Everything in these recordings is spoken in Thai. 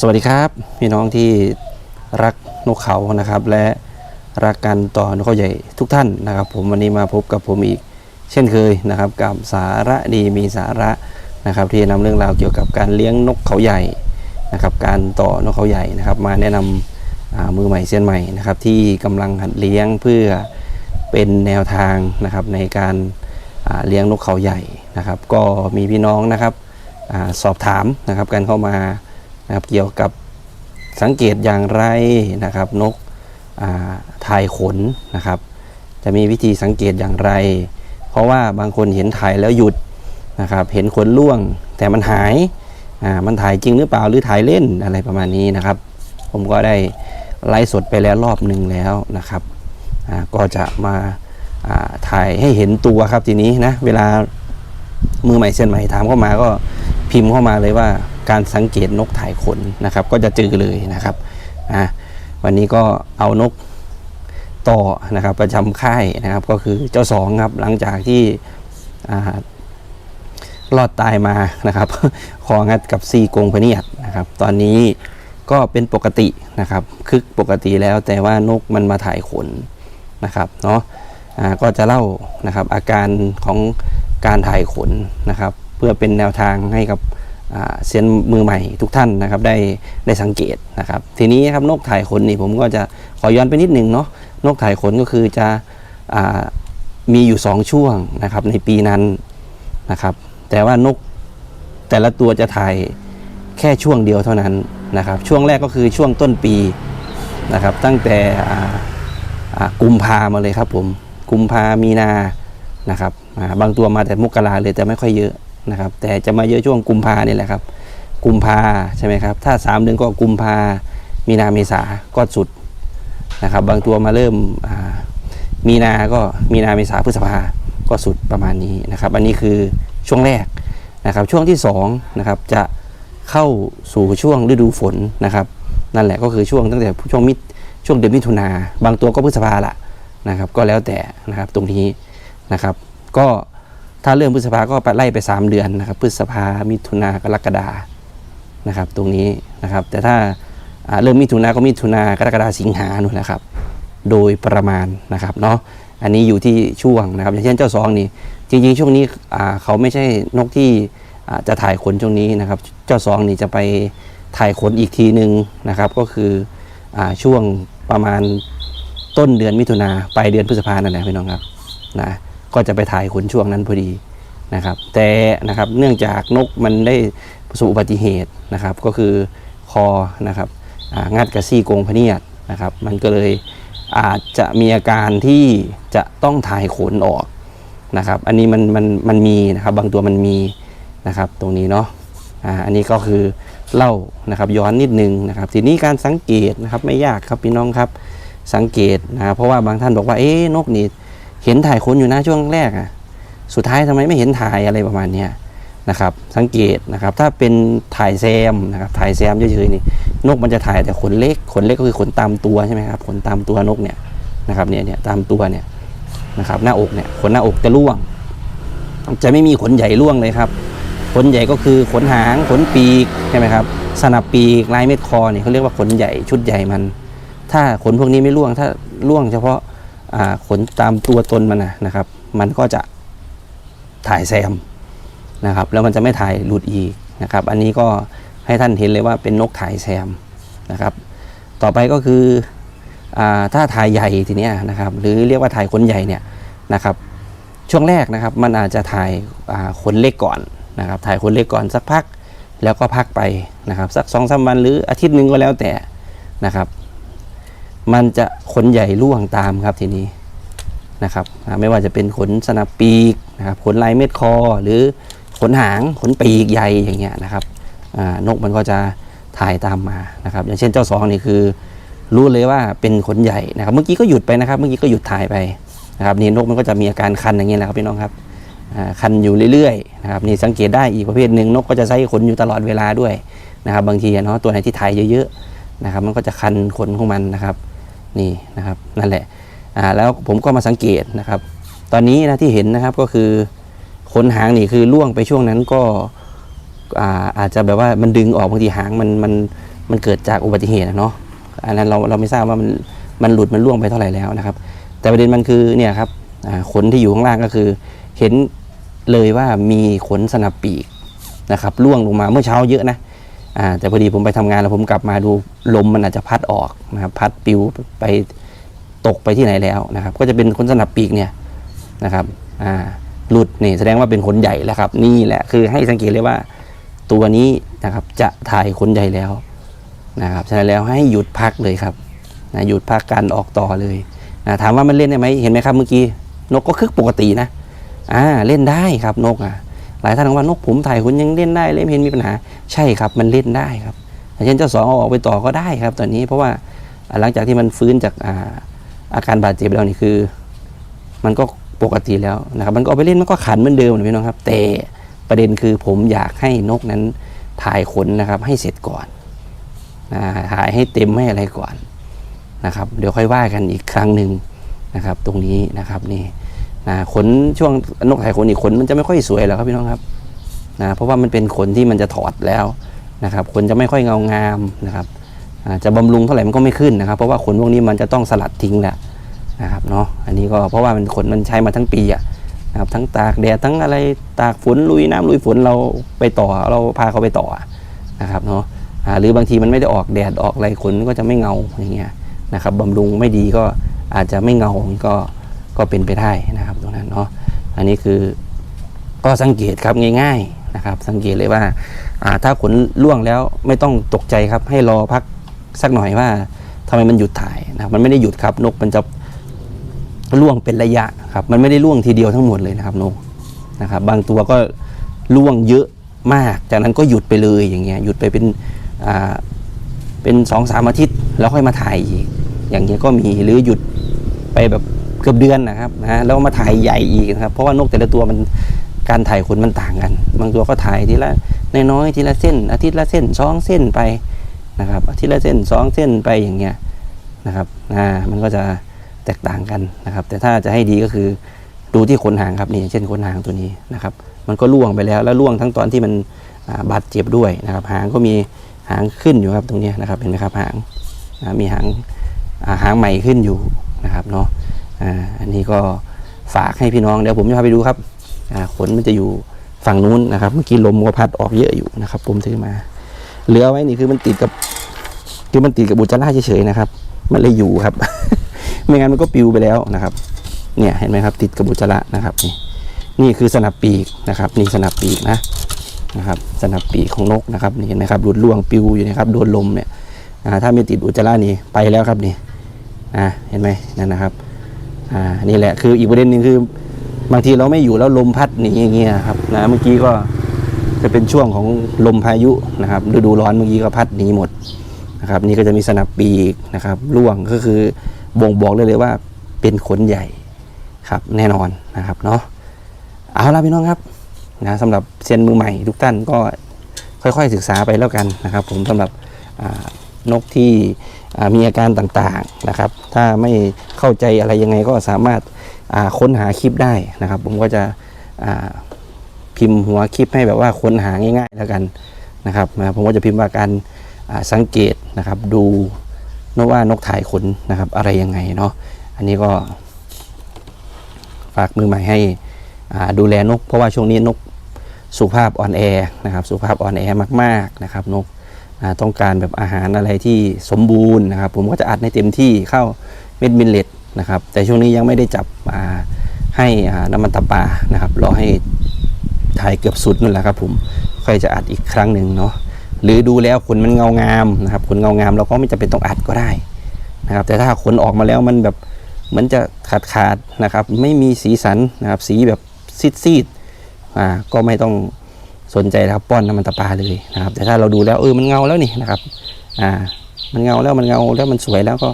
สวัสดีครับพี่น้องที่รักนกเขานะครับ และรักกันต่อนกเขาใหญ่ทุกท่านนะครับ ผมวันนี้มาพบกับผมอีก เช่นเคยนะครับ กับสาระดีมีสาระนะครับ ที่นำเรื่องราวเกี่ยวกับการเลี้ยงนกเขาใหญ่นะครับ การต่อนกเขาใหญ่นะครับ มาแนะนำอ่ามือใหม่เซียนใหม่นะครับ ที่กำลังหัดเลี้ยงเพื่อเป็นแนวทางนะครับในการาเลี้ยงนกเขาใหญ่นะครับ ก็มีพี่น้องนะครับอสอบถามนะครับ กันเข้ามา นะครับเกี่ยวกับสังเกตอย่างไรนะครับนกาถ่ายขนนะครับ จะมีวิธีสังเกตอย่างไร เพราะว่าบางคนเห็นถ่ายแล้วหยุดนะครับ เห็นขนล่วงแต่มันหายามันถ่ายจริงหรือเปล่าหรือถ่ายเล่นอะไรประมาณนี้นะครับ ผมก็ได้ไลฟ์สดไปแล้วรอบหนึ่งแล้วนะครับก็จะมาาถ่ายให้เห็นตัวครับทีนี้นะเวลามือใหม่เส้นใหม่ถามเข้ามาก็พิมพ์เข้ามาเลยว่า การสังเกตนกถ่ายขนนะครับ ก็จะเจอเลยนะครับอะวันนี้ก็เอานกต่อนะครับประจำค่ายนะครับ ก็คือเจ้าสองครับหลังจากที่รอดตายมานะครับของัดกับซีกงพเนียดนะครับ ตอนนี้ก็เป็นปกตินะครับคึกปกติแล้วแต่ว่านกมันมาถ่ายขนนะครับเนาะอ่าก็จะเล่านะครับอาการของการถ่ายขนนะครับ เพื่อเป็นแนวทางให้กับ เซียนมือใหม่ทุกท่านนะครับได้ได้สังเกตนะครับ ทีนี้ครับนกถ่ายขนนี่ผมก็จะขอย้อนไปนิดหนึ่งเนาะนกถ่ายขนก็คือจะอมีอยู่ 2 ช่วงนะครับในปีนั้นนะครับ แต่ว่านกแต่ละตัวจะถ่ายแค่ช่วงเดียวเท่านั้นนะครับ ช่วงแรกก็คือช่วงต้นปีนะครับ ตั้งแต่กุมภามาเลยครับผมกุมภามีนานะครับบางตัวมาแต่มกราเลยแต่ไม่ค่อยเยอะ นะครับ แต่จะมาเยอะช่วงกุมภานี่แหละครับ กุมภาใช่ไหมครับ ถ้าสามเดือนก็กุมภามีนาเมษาก็สุดนะครับ บางตัวมาเริ่มมีนา ก็มีนาเมษาพฤษภาก็สุดประมาณนี้นะครับ อันนี้คือช่วงแรกนะครับ ช่วงที่สองนะครับจะเข้าสู่ช่วงฤดูฝนนะครับ นั่นแหละก็คือช่วงตั้งแต่ช่วงมิช่วงเดือนมิถุนาบางตัวก็พฤษภาละนะครับ ก็แล้วแต่นะครับตรงนี้นะครับ ก็ ถ้าเริ่มพฤษภาก็ไปไล่ไป 3 เดือนนะครับพฤษภามิถุนากรกฎานะครับตรงนี้นะครับ แต่ถ้าเริ่มมิถุนาก็มิถุนากรกฎาสิงหานู่นแหละครับ โดยประมาณนะครับเนาะอันนี้อยู่ที่ช่วงนะครับ อย่างเช่นเจ้าซองนี่จริงๆ ช่วงนี้เขาไม่ใช่นกที่จะถ่ายขนช่วงนี้นะครับ เจ้าซองนี่จะไปถ่ายขนอีกทีหนึ่งนะครับ ก็คืออช่วงประมาณต้นเดือนมิถุนาปลายเดือนพฤษภานั่นแหละพี่น้องครับนะ ก็จะไปถ่ายขนช่วงนั้นพอดีนะครับ แต่นะครับเนื่องจากนกมันได้ประสบอุบัติเหตุนะครับ ก็คือคอนะครับงัดกระซี่โกงพเนียดนะครับ มันก็เลยอาจจะมีอาการที่จะต้องถ่ายขนออกนะครับ อันนี้มันมันมันมีนะครับบางตัวมันมีนะครับตรงนี้เนาะอ่าอันนี้ก็คือเล่านะครับย้อนนิดนึงนะครับ ทีนี้การสังเกตนะครับไม่ยากครับพี่น้องครับสังเกตนะครับเพราะว่าบางท่านบอกว่าเอ๊ะนกนี่ เห็นถ่ายขนอยู่นะช่วงแรกอะสุดท้ายทำไมไม่เห็นถ่ายอะไรประมาณเนี้ยนะครับ สังเกตนะครับ ถ้าเป็นถ่ายแซมนะครับ ถ่ายแซมเฉยๆนี่ นกมันจะถ่ายแต่ขนเล็ก ขนเล็กก็คือขนตามตัวใช่ไหมครับ ขนตามตัวนกเนี่ยนะครับเนี่ยเนี่ยตามตัวเนี่ยนะครับ หน้าอกเนี่ยขนหน้าอกจะร่วง จะไม่มีขนใหญ่ร่วงเลยครับ ขนใหญ่ก็คือขนหาง ขนปีกใช่ไหมครับ สนับปีกลายเม็ดคอเนี่ยเขาเรียกว่าขนใหญ่ชุดใหญ่มัน ถ้าขนพวกนี้ไม่ร่วง ถ้าร่วงเฉพาะ ขนตามตัวตนมันนะครับ มันก็จะถ่ายแซมนะครับ แล้วมันจะไม่ถ่ายหลุดอีกนะครับ อันนี้ก็ให้ท่านเห็นเลยว่าเป็นนกถ่ายแซมนะครับ ต่อไปก็คืออถ้าถ่ายใหญ่ทีเนี้ยนะครับ หรือเรียกว่าถ่ายขนใหญ่เนี่ยนะครับ ช่วงแรกนะครับมันอาจจะถ่ายขนเล็กก่อนนะครับ ถ่ายขนเล็กก่อนสักพัก แล้วก็พักไปนะครับ สักสองสามวันหรืออาทิตย์หนึ่งก็แล้วแต่นะครับ มันจะขนใหญ่ร่วงตามครับทีนี้นะครับ ไม่ว่าจะเป็นขนสนับปีกนะครับขนลายเม็ดคอ หรือขนหางขนปีกใหญ่อย่างเงี้ยนะครับนกมันก็จะถ่ายตามมานะครับ อย่างเช่นเจ้าสองนี่คือ รู้เลยว่าเป็นขนใหญ่นะครับ เมื่อกี้ก็หยุดไปนะครับ เมื่อกี้ก็หยุดถ่ายไปนะครับนี่นกมันก็จะมีอาการคันอย่างเงี้ยแหละครับพี่น้องครับคันอยู่เรื่อยๆนะครับนี่สังเกตได้อีกประเภทหนึ่งนกก็จะใช้ขนอยู่ตลอดเวลาด้วยนะครับ บางทีเนาะตัวไหนที่ถ่ายเยอะๆนะครับ มันก็จะคันขนของมันนะครับ นี่นะครับนั่นแหละอ่าแล้วผมก็มาสังเกตนะครับ ตอนนี้นะที่เห็นนะครับก็คือขนหางนี่คือล่วงไปช่วงนั้นก็อ่าอาจจะแบบว่ามันดึงออกบางทีหางมันมันมันเกิดจากอุบัติเหตุเนาะอันนั้นเราเราไม่ทราบว่ามันมันหลุดมันล่วงไปเท่าไหร่แล้วนะครับ แต่ประเด็นมันคือเนี่ยครับขนที่อยู่ข้างล่างก็คือ เห็นเลยว่ามีขนสนับปีกนะครับล่วงลงมาเมื่อเช้าเยอะนะ อ่าแต่พอดีผมไปทำงานแล้วผมกลับมาดูลมมันอาจจะพัดออกนะครับพัดปิวไปตกไปที่ไหนแล้วนะครับ ก็จะเป็นขนสนับปีกเนี่ยนะครับอ่าหลุดนี่แสดงว่าเป็นขนใหญ่แล้วครับ นี่แหละคือให้สังเกตเลยว่าตัวนี้นะครับจะถ่ายขนใหญ่แล้วนะครับฉะนั้นแล้วให้หยุดพักเลยครับนะหยุดพักการออกต่อเลยนะถามว่ามันเล่นได้ไหมเห็นไหมครับเมื่อกี้นกก็คึกปกตินะอ่าเล่นได้ครับนกอะ ลายท่านบอกว่านกผมถ่ายคุณยังเล่นได้เลยไม่เห็นมีปัญหาใช่ครับมันเล่นได้ครับอย่างเช่นเจ้าสองเอาออกไปต่อก็ได้ครับ ตอนนี้เพราะว่าหลังจากที่มันฟื้นจากอาอาการบาดเจ็บแล้วนี่คือ มันก็ปกติแล้วนะครับ มันก็เอาไปเล่นมันก็ขันเหมือนเดิมนะพี่น้องครับ แต่ประเด็นคือผมอยากให้นกนั้นถ่ายขนนะครับ ให้เสร็จก่อนนะถ่ายให้เต็มให้อะไรก่อนนะครับ เดี๋ยวค่อยว่ากันอีกครั้งหนึ่งนะครับ ตรงนี้นะครับนี่ นะขนช่วงนกไถ่ขนอีกขนมันจะไม่ค่อยสวยแล้วครับพี่น้องครับนะเพราะว่ามันเป็นขนที่มันจะถอดแล้วนะครับขนจะไม่ค่อยเงางามนะครับจะบำรุงเท่าไหร่มันก็ไม่ขึ้นนะครับ เพราะว่าขนพวกนี้มันจะต้องสลัดทิ้งแหละนะครับเนาะอันนี้ก็เพราะว่ามันขนมันใช้มาทั้งปีอะนะครับทั้งตากแดดทั้งอะไรตากฝนลุยน้ำลุยฝนเราไปต่อเราพาเขาไปต่อนะครับเนาะหรือบางทีมันไม่ได้ออกแดดออกอะไรขนก็จะไม่เงาอย่างเงี้ยนะครับบำรุงไม่ดีก็อาจจะไม่เงาก็ ก็เป็นไปได้นะครับตรงนั้นเนาะอันนี้คือก็สังเกตครับง่ายๆนะครับ สังเกตเลยว่าถ้าขนล่วงแล้วไม่ต้องตกใจครับ ให้รอพักสักหน่อยว่าทำไมมันหยุดถ่ายนะมันไม่ได้หยุดครับนกมันจะล่วงเป็นระยะครับ มันไม่ได้ล่วงทีเดียวทั้งหมดเลยนะครับนกนะครับ บางตัวก็ล่วงเยอะมาก จากนั้นก็หยุดไปเลยอย่างเงี้ยหยุดไปเป็นอ่าเป็นสองสามอาทิตย์ แล้วค่อยมาถ่ายอีกอย่างเงี้ยก็มีหรือหยุดไปแบบ เกือบเดือนนะครับนะแล้วมาถ่ายใหญ่อีกนะครับ เพราะว่านกแต่ละตัวมันการถ่ายขนมันต่างกัน บางตัวก็ถ่ายทีละน้อยๆทีละเส้น อาทิตย์ละเส้นสองเส้นไปนะครับ อาทิตย์ละเส้นสองเส้นไปอย่างเงี้ยนะครับอ่ามันก็จะแตกต่างกันนะครับ แต่ถ้าจะให้ดีก็คือดูที่ขนหางครับนี่อย่างเช่นขนหางตัวนี้นะครับ มันก็ล่วงไปแล้วแล้วล่วงทั้งตอนที่มันบาดเจ็บด้วยนะครับ หางก็มีหางขึ้นอยู่ครับตรงนี้นะครับเห็นไหมครับหางมีหางหางใหม่ขึ้นอยู่นะครับเนาะ อ่าอันนี้ก็ฝากให้พี่น้องเดี๋ยวผมจะพาไปดูครับอ่าขนมันจะอยู่ฝั่งนู้นนะครับ เมื่อกี้ลมก็พัดออกเยอะอยู่นะครับ ผมถือมาเหลือไว้นี่คือมันติดกับคือมันติดกับบุจจาระเฉยๆนะครับ มันเลยอยู่ครับ ไม่งั้นมันก็ปิวไปแล้วนะครับ เนี่ยเห็นไหมครับ ติดกับบุจจาระนะครับ นี่นี่คือสนับปีกนะครับ นี่สนับปีกนะนะครับสนับปีกของนกนะครับนี่เห็นไหมครับหลุดล่วงปิวอยู่นะครับโดนลมเนี่ยอ่าถ้าไม่ติดอุจจาระนี่ไปแล้วครับนี่อ่าเห็นไหมนั่นนะครับ อ่านี่แหละคืออีกประเด็นหนึ่งคือบางทีเราไม่อยู่แล้วลมพัดหนีอย่างเงี้ยครับนะเมื่อกี้ก็จะเป็นช่วงของลมพายุนะครับฤดูร้อนเมื่อกี้ก็พัดหนีหมดนะครับ นี่ก็จะมีสนับปีกนะครับร่วงก็คือบ่งบอกเลยเลยว่าเป็นขนใหญ่ครับแน่นอนนะครับเนาะเอาละพี่น้องครับนะสำหรับเซียนมือใหม่ทุกท่านก็ค่อยๆศึกษาไปแล้วกันนะครับ ผมสำหรับอ่า นกที่มีอาการต่างๆนะครับ ถ้าไม่เข้าใจอะไรยังไงก็สามารถค้นหาคลิปได้นะครับ ผมก็จะพิมพ์หัวคลิปให้แบบว่าค้นหาง่าย ๆ แล้วกันนะครับผมก็จะพิมพ์ว่าการสังเกตนะครับดูนกว่านกถ่ายขนนะครับ อะไรยังไงเนาะอันนี้ก็ฝากมือใหม่ให้ดูแลนก เพราะว่าช่วงนี้นกสุขภาพอ่อนแอนะครับ สุขภาพอ่อนแอมาก ๆนะครับนก ต้องการแบบอาหารอะไรที่สมบูรณ์นะครับ ผมก็จะอัดให้เต็มที่เข้าเม็ดมิลเลตนะครับ แต่ช่วงนี้ยังไม่ได้จับอ่าให้น้ำมันตับปลานะครับรอให้ถ่ายเกือบสุดนั่นแหละครับผมค่อยจะอัดอีกครั้งหนึ่งเนาะหรือดูแล้วขนมันเงางามนะครับขนเงางามเราก็ไม่จำเป็นต้องอัดก็ได้นะครับ แต่ถ้าขนออกมาแล้วมันแบบเหมือนจะขาดขาดๆนะครับ ไม่มีสีสันนะครับ สีแบบซีดๆอ่าก็ไม่ต้อง สนใจนะครับป้อนน้ำมันตะปาเลยนะครับ แต่ถ้าเราดูแล้วเออมันเงาแล้วนี่นะครับอ่ามันเงาแล้วมันเงาแล้วมันสวยแล้วก็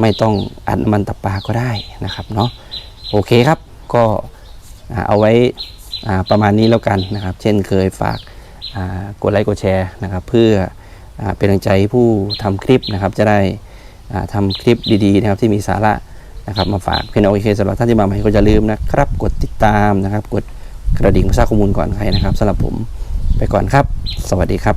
ไม่ต้องอัดน้ำมันตะปาก็ได้นะครับเนาะโอเคครับก็เอาไว้ประมาณนี้แล้วกันนะครับ เช่นเคยฝากกดไลค์กดแชร์นะครับ เพื่ออเป็นกำลังใจผู้ทำคลิปนะครับ จะได้อ่าทำคลิปดีๆนะครับที่มีสาระนะครับมาฝากเพื่อนโอเคสำหรับท่านที่มาใหม่ก็จะลืมนะครับ กดติดตามนะครับกด กระดิ่งสร้างข้อมูลก่อนใครนะครับสำหรับผมไปก่อนครับ สวัสดีครับ